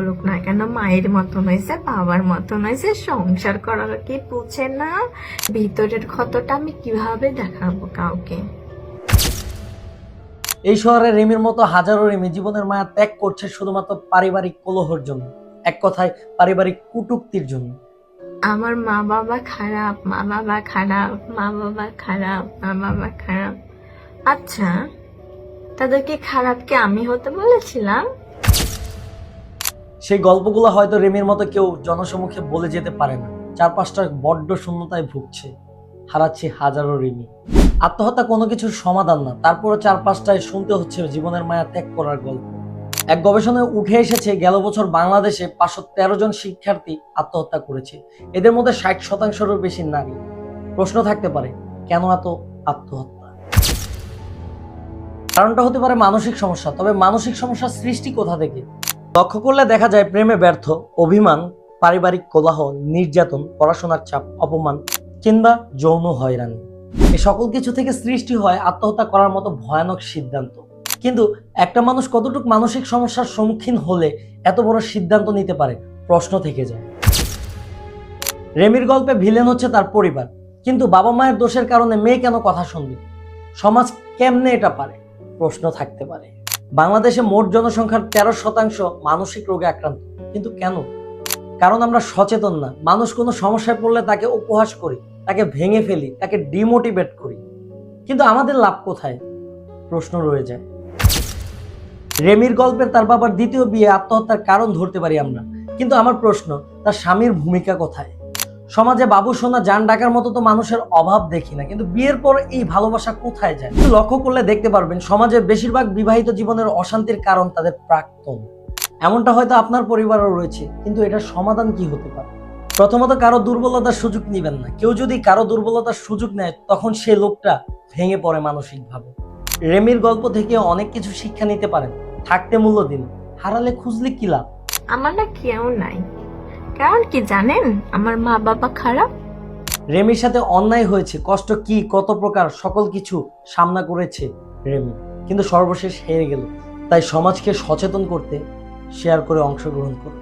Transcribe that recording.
বলুক না কেন মায়ের মতন হয়েছে বাবার মতন হয়েছে সংসার করার কি বুঝে না? ভিতরের ক্ষতটা আমি কীভাবে দেখাবো কাউকে? এই শহরে রিমির মতো হাজারো রিমি জীবনের মায়া ত্যাগ করছে শুধুমাত্র পারিবারিক কলহর জন্য এক কথায় পারিবারিক কুটুক্তির জন্য। আমার মা বাবা খারাপ মা বাবা খারাপ মা বাবা খারাপ মা বাবা খারাপ। আচ্ছা তাদেরকে খারাপকে আমি হতে বলেছিলাম? সেই গল্পগুলো হয়তো রিমির মতো কেউ জনসমুখে বলে যেতে পারে না। চারপাশটা বড্ড শূন্যতায় ভুগছে। হারাচ্ছে হাজারো রিমি। আত্মহত্যা কোনো কিছুর সমাধান না, তারপরও চারপাশটায় শুনতে হচ্ছে জীবনের মায়া ত্যাগ করার গল্প। এক গবেষণায় উঠে এসেছে, গেল বছর বাংলাদেশে পাঁচশো তেরো জন শিক্ষার্থী আত্মহত্যা করেছে। এদের মধ্যে ষাট শতাংশেরও বেশি নারী। প্রশ্ন থাকতে পারে, কেন এত আত্মহত্যা? কারণটা হতে পারে মানসিক সমস্যা, তবে মানসিক সমস্যার সৃষ্টি কোথা থেকে? লক্ষ্য করলে দেখা যায় প্রেমে ব্যর্থ, অভিমান, পারিবারিক কোলাহ নির্যাতন, পড়াশোনার চাপ, অপমান কিংবা যৌন হয়রানি। এ সকল কিছু থেকে সৃষ্টি হয় আত্মহত্যা করার মতো ভয়ানক সিদ্ধান্ত। কিন্তু একটা মানুষ কতটুকু মানসিক সমস্যার সম্মুখীন হলে এত বড় সিদ্ধান্ত নিতে পারে, প্রশ্ন থেকে যায়। রেমির গল্পে ভিলেন হচ্ছে তার পরিবার। কিন্তু বাবা মায়ের দোষের কারণে মেয়ে কেন কথা শুনবে? সমাজ কেমনে এটা পারে? প্রশ্ন থাকতে পারে। বাংলাদেশে মোট জনসংখ্যার তেরো শতাংশ মানসিক রোগে আক্রান্ত। কিন্তু কেন? কারণ আমরা সচেতন না। মানুষ কোনো সমস্যায় পড়লে তাকে উপহাস করি, তাকে ভেঙে ফেলি, তাকে ডিমোটিভেট করি। কিন্তু আমাদের লাভ কোথায়? প্রশ্ন রয়ে যায়। রেমির গল্পের তার বাবার দ্বিতীয় বিয়ে, আত্মহত্যার কারণ ধরতে পারি আমরা। কিন্তু আমার প্রশ্ন, তার স্বামীর ভূমিকা কোথায়? সমাজে বাবু সোনা যান ডাকার মতো তো মানুষের অভাব দেখি না। কিন্তু বিয়ের পর এই ভালোবাসা কোথায় যায়? লক্ষ্য করলে দেখতে পারবেন সমাজের বেশিরভাগ বিবাহিত জীবনের অশান্তির কারণ তাদের প্রাক্তন। এমনটা হয়তো আপনার পরিবারও রয়েছে, কিন্তু এটার সমাধান কি হতে পারে? প্রথমত, কারও দুর্বলতার সুযোগ নেবেন না। কেউ যদি কারও দুর্বলতার সুযোগ নেয়, তখন সে লোকটা ভেঙে পড়ে মানসিকভাবে। রেমির গল্প থেকে অনেক কিছু শিক্ষা নিতে পারেন। থাকতে মূল্য দিন। হারালে খুঁজলে কি লাভ? আমার না কেউ নাই। কারণ কি জানেন? আমার মা বাবা খারাপ। রেমির সাথে অন্যায় হয়েছে, কষ্ট কি, কত প্রকার, সকল কিছু সামনা করেছে রেমি। কিন্তু সর্বশেষ হেরে গেল। তাই সমাজকে সচেতন করতে শেয়ার করে অংশগ্রহণ করুন।